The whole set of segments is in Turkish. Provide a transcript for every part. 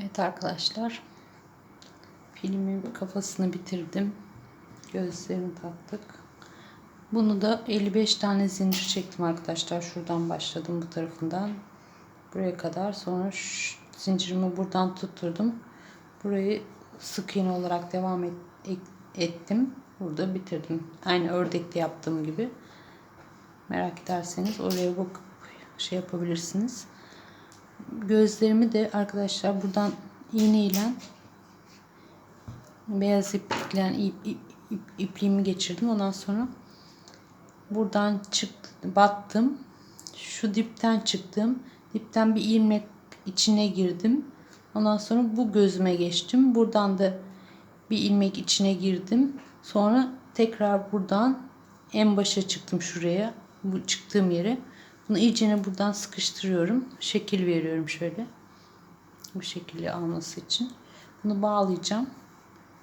Evet arkadaşlar. Filmin kafasını bitirdim. Gözlerini taktık. Bunu da 55 tane zincir çektim arkadaşlar. Şuradan başladım bu tarafından. Buraya kadar. Sonra zincirimi buradan tutturdum. Burayı sık iğne olarak devam et, ettim. Burada bitirdim. Aynı ördekte yaptığım gibi. Merak ederseniz oraya bakıp şey yapabilirsiniz. Gözlerimi de arkadaşlar buradan iğne ile beyaz iplikle ip, ip, ip, ipliğimi geçirdim. Ondan sonra buradan çıktım, battım. Şu dipten çıktım. Dipten bir ilmek içine girdim. Ondan sonra bu gözüme geçtim. Buradan da bir ilmek içine girdim. Sonra tekrar buradan en başa çıktım şuraya. Bu çıktığım yere. Bunu iyicene buradan sıkıştırıyorum. Şekil veriyorum şöyle. Bu şekilde alması için. Bunu bağlayacağım.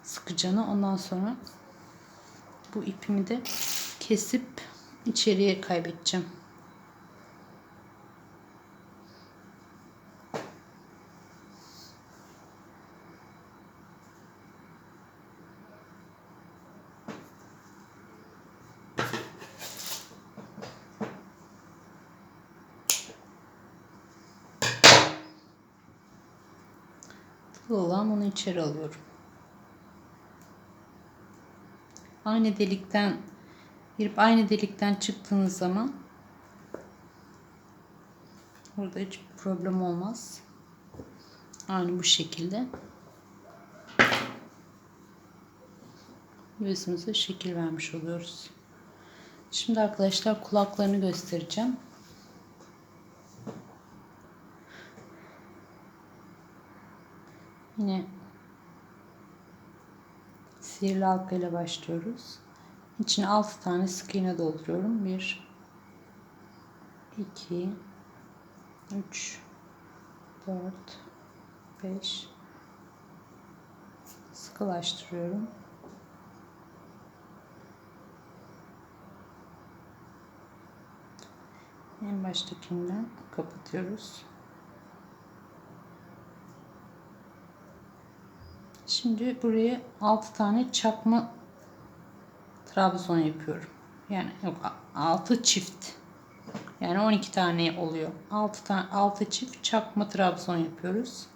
Sıkıcana. Ondan sonra bu ipimi de kesip içeriye kaybedeceğim. Tıklı olan bunu içeri alıyorum. Aynı delikten girip aynı delikten çıktığınız zaman burada hiç problem olmaz. Aynı bu şekilde. Yüzümüze şekil vermiş oluyoruz. Şimdi arkadaşlar kulaklarını göstereceğim. Yine sihirli halka ile başlıyoruz. İçine 6 tane sık iğne dolduruyorum. 1 2 3 4 5 sıkılaştırıyorum. En baştakinden kapatıyoruz. Şimdi buraya 6 tane çakma trabzon yapıyorum. Yani yok 6 çift. Yani 12 tane oluyor. 6 tane 6 çift çakma trabzon yapıyoruz.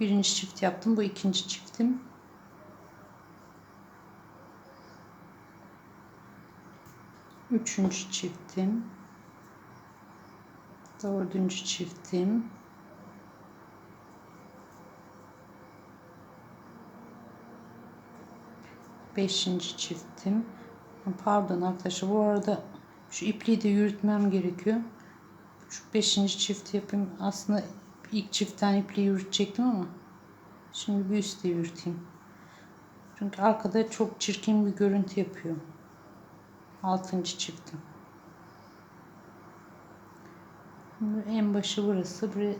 Birinci çift yaptım. Bu ikinci çiftim. Üçüncü çiftim. Dördüncü çiftim. Beşinci çiftim. Pardon arkadaşlar bu arada şu ipliği de yürütmem gerekiyor. Şu beşinci çift yapayım. Aslında ilk çiftten ipliği yürütecektim ama şimdi bir üstte yürüteyim. Çünkü arkada çok çirkin bir görüntü yapıyor. Altıncı çiftim. Şimdi en başı burası. Buraya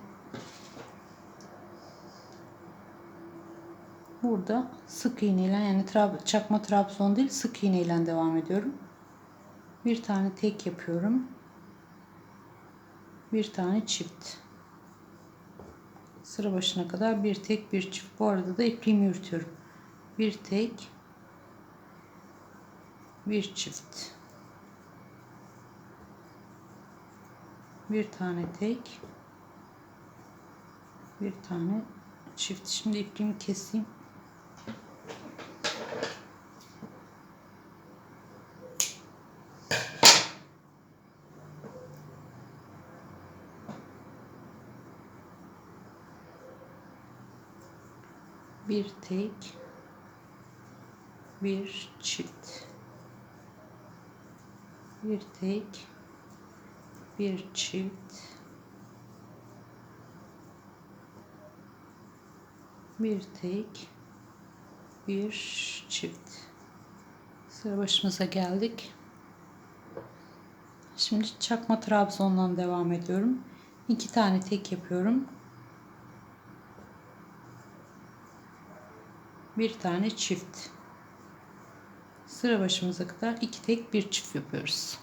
Burada sık iğneyle yani trab çakma trabzon değil sık iğneyle devam ediyorum. Bir tane tek yapıyorum. Bir tane çift. Sıra başına kadar bir tek bir çift. Bu arada da ipliğimi yürütüyorum. Bir tek bir çift. Bir tane tek bir tane çift. Şimdi ipliğimi keseyim. Bir tek bir çift. Bir tek bir çift. Bir tek bir çift. Sıra başımıza geldik. Şimdi çakma trabzondan devam ediyorum. İki tane tek yapıyorum bir tane çift. Sıra başımıza kadar iki tek bir çift yapıyoruz.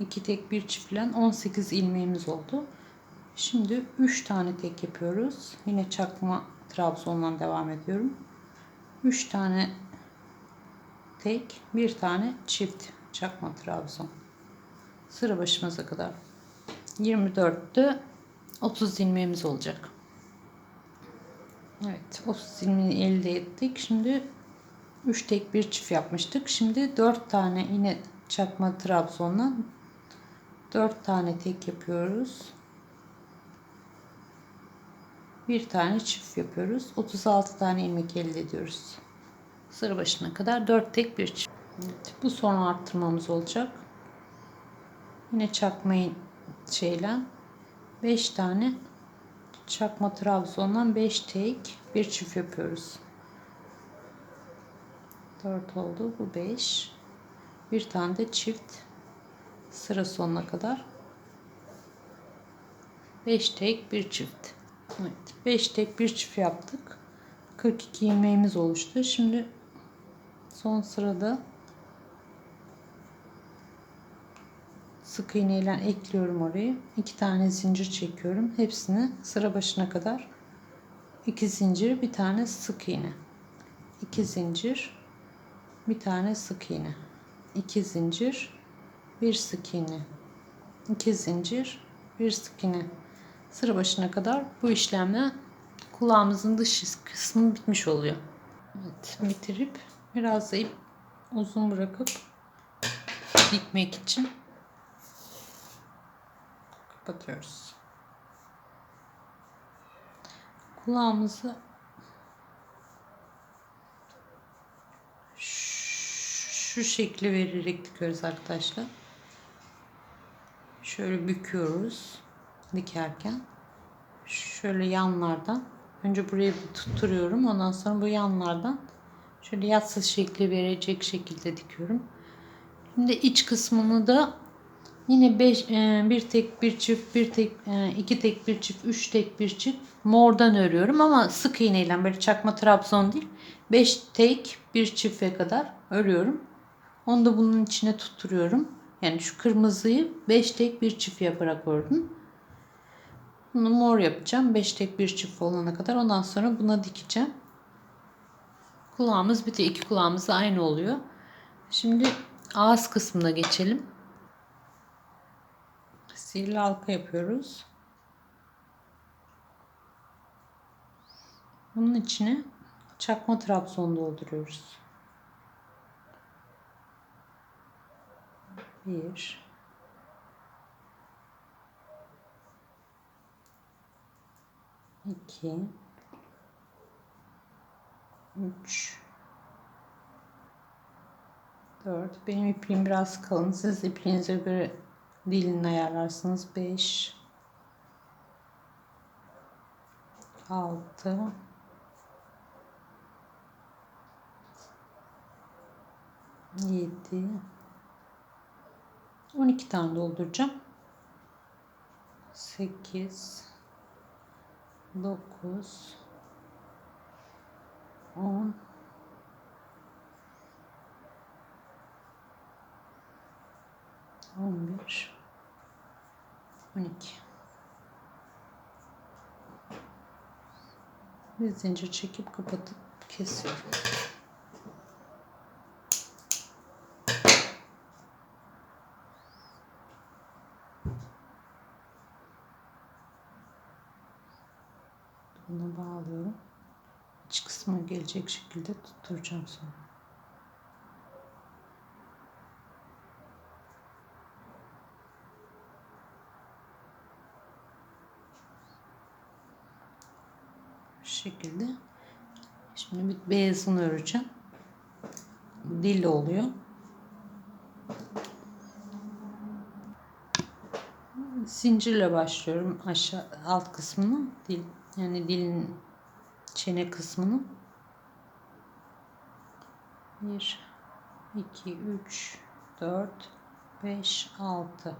İki tek bir çift ile 18 ilmeğimiz oldu. Şimdi 3 tane tek yapıyoruz. Yine çakma trabzondan devam ediyorum. 3 tane tek, bir tane çift çakma trabzon. Sıra başımıza kadar. 24'te 30 ilmeğimiz olacak. Evet 30 ilmeği elde ettik. Şimdi 3 tek bir çift yapmıştık. Şimdi 4 tane yine çakma trabzonla 4 tane tek yapıyoruz. Bir tane çift yapıyoruz. 36 tane ilmek elde ediyoruz. Sıra başına kadar 4 tek bir çift. Evet, bu son arttırmamız olacak. Yine çakmayı şeyle 5 tane çakma trabzondan 5 tek bir çift yapıyoruz. 4 oldu. Bu 5. Bir tane de çift sıra sonuna kadar 5 tek bir çift. Evet. 5 tek bir çift yaptık. 42 ilmeğimiz oluştu. Şimdi son sırada sık iğne ile ekliyorum orayı. 2 tane zincir çekiyorum. Hepsini sıra başına kadar 2 zincir, bir tane sık iğne. 2 zincir, bir tane sık iğne. 2 zincir, bir sık iğne. 2 zincir, bir sık iğne. Sıra başına kadar bu işlemle kulağımızın dış kısmı bitmiş oluyor. Evet, bitirip biraz da ip uzun bırakıp dikmek için kapatıyoruz. Kulağımızı şu şekli vererek dikiyoruz arkadaşlar. Şöyle büküyoruz dikerken. Şöyle yanlardan önce buraya bir tutturuyorum. Ondan sonra bu yanlardan şöyle yatsız şekli verecek şekilde dikiyorum. Şimdi iç kısmını da yine 5 bir tek bir çift bir tek e, iki tek bir çift üç tek bir çift mordan örüyorum ama sık iğneyle böyle çakma trabzon değil 5 tek bir çifte kadar örüyorum. Onu da bunun içine tutturuyorum. Yani şu kırmızıyı 5 tek bir çift yaparak ördüm. Bunu mor yapacağım. 5 tek bir çift olana kadar. Ondan sonra buna dikeceğim. Kulağımız bitiyor. İki kulağımız da aynı oluyor. Şimdi ağız kısmına geçelim. Sihirli halka yapıyoruz. Bunun içine çakma trabzon dolduruyoruz. Bir. iki, üç, dört. Benim ipliğim biraz kalın. Siz ipliğinize göre dilini ayarlarsınız. Beş, altı, yedi, on iki tane dolduracağım. Sekiz, 9 10 11 12 bir zincir çekip kapatıp kesiyorum. Bunu bağlıyorum. İç kısmına gelecek şekilde tutturacağım sonra. Şu şekilde. Şimdi bir beyazını öreceğim. Dil oluyor. Zincirle başlıyorum aşağı alt kısmını dil yani dilin çene kısmını 1 2 3 4 5 6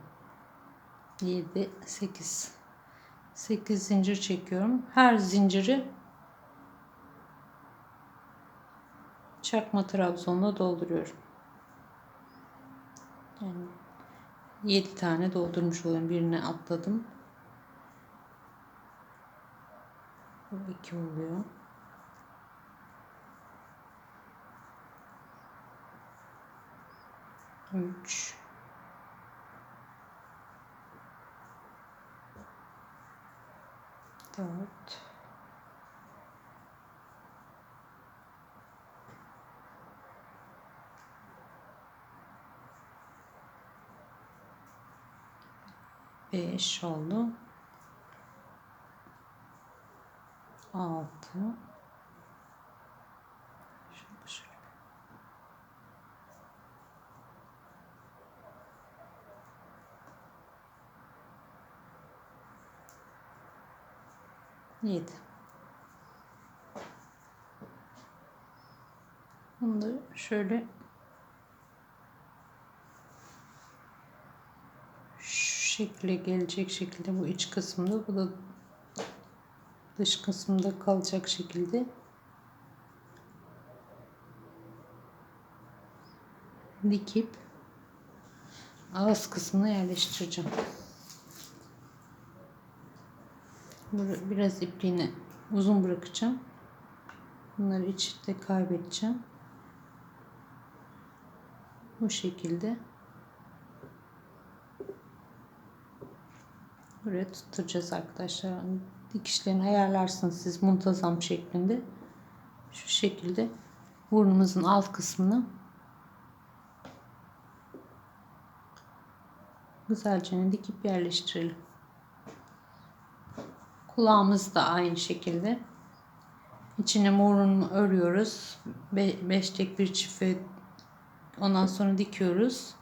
7 8 8 zincir çekiyorum. Her zinciri çakma trabzonla dolduruyorum. Yani 7 tane doldurmuş oluyorum. Birine atladım. Bu iki oluyor. Üç. Dört. Beş oldu. Altı. Şöyle şöyle. Yedi. Bunu da şöyle şu şekilde gelecek şekilde bu iç kısmında bu da dış kısmında kalacak şekilde dikip ağız kısmına yerleştireceğim. Biraz ipliğini uzun bırakacağım. Bunları içte kaybedeceğim. Bu şekilde buraya tutturacağız arkadaşlar. Dikişlerini ayarlarsınız siz muntazam şeklinde. Şu şekilde burnumuzun alt kısmını güzelce dikip yerleştirelim. Kulağımız da aynı şekilde. İçine morunu örüyoruz. 5 tek bir çift ondan sonra dikiyoruz.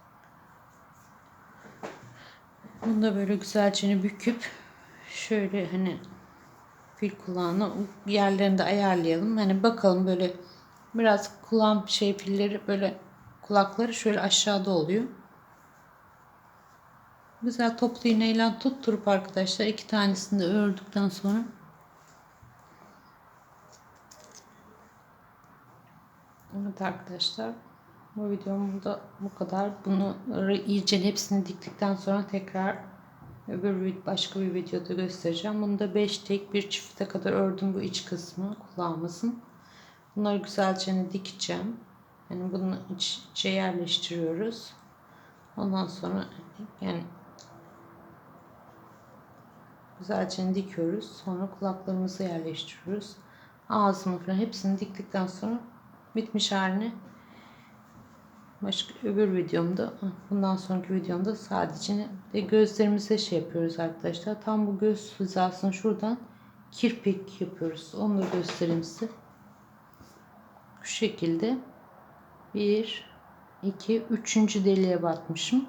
Bunu da böyle güzelce büküp şöyle hani fil kulağını yerlerinde ayarlayalım. Hani bakalım böyle biraz kulağın şey filleri böyle kulakları şöyle aşağıda oluyor. Güzel toplu iğneyle tutturup arkadaşlar iki tanesini de ördükten sonra Evet arkadaşlar bu videom da bu kadar. Bunu iyice hepsini diktikten sonra tekrar öbür başka bir videoda göstereceğim. Bunu da 5 tek bir çifte kadar ördüm bu iç kısmı kulağımızın. Bunları güzelce dikeceğim. Yani bunu iç, içe yerleştiriyoruz. Ondan sonra yani güzelce dikiyoruz. Sonra kulaklarımızı yerleştiriyoruz. Ağzını falan hepsini diktikten sonra bitmiş halini başka öbür videomda bundan sonraki videomda sadece de gözlerimize şey yapıyoruz arkadaşlar. Tam bu göz hizasını şuradan kirpik yapıyoruz. Onu da göstereyim size. Şu şekilde bir, iki, üçüncü deliğe batmışım.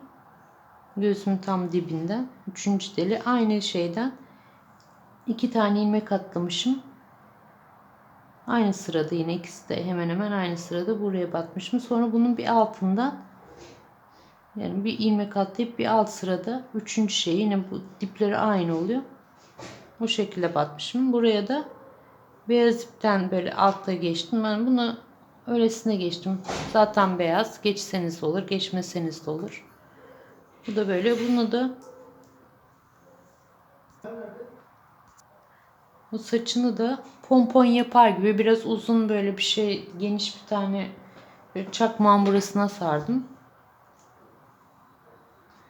Gözümün tam dibinden. Üçüncü deli aynı şeyden iki tane ilmek atlamışım. Aynı sırada yine ikisi de hemen hemen aynı sırada buraya batmışım. Sonra bunun bir altından yani bir ilmek atlayıp bir alt sırada üçüncü şey yine bu dipleri aynı oluyor. Bu şekilde batmışım. Buraya da beyaz ipten böyle altta geçtim. Ben bunu öylesine geçtim. Zaten beyaz. Geçseniz olur, geçmeseniz de olur. Bu da böyle. Bunu da Bu saçını da pompon yapar gibi biraz uzun böyle bir şey geniş bir tane böyle çakmağın burasına sardım.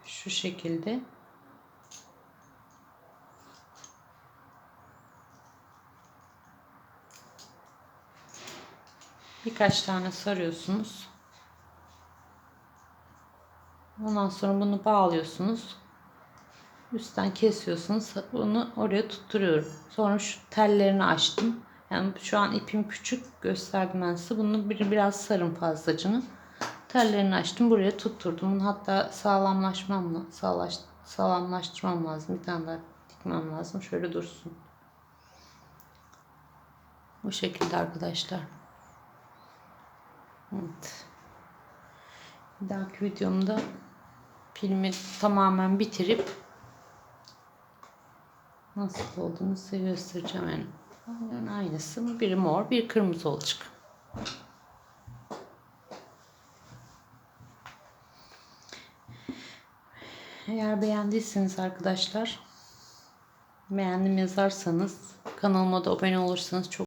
Şu şekilde. Birkaç tane sarıyorsunuz. Ondan sonra bunu bağlıyorsunuz. Üstten kesiyorsunuz. Bunu oraya tutturuyorum. Sonra şu tellerini açtım. Yani şu an ipim küçük gösterdim ben size. Bunu bir, biraz sarın fazlacını. Tellerini açtım. Buraya tutturdum. Hatta sağlamlaşmam, sağlaş, sağlamlaştırmam lazım. Bir tane daha dikmem lazım. Şöyle dursun. Bu şekilde arkadaşlar. Evet. Bir dahaki videomda filmi tamamen bitirip nasıl olduğunu size göstereceğim. Yani, yani aynısı. Biri mor, bir kırmızı olacak. Eğer beğendiyseniz arkadaşlar Beğendim yazarsanız kanalıma da abone olursanız çok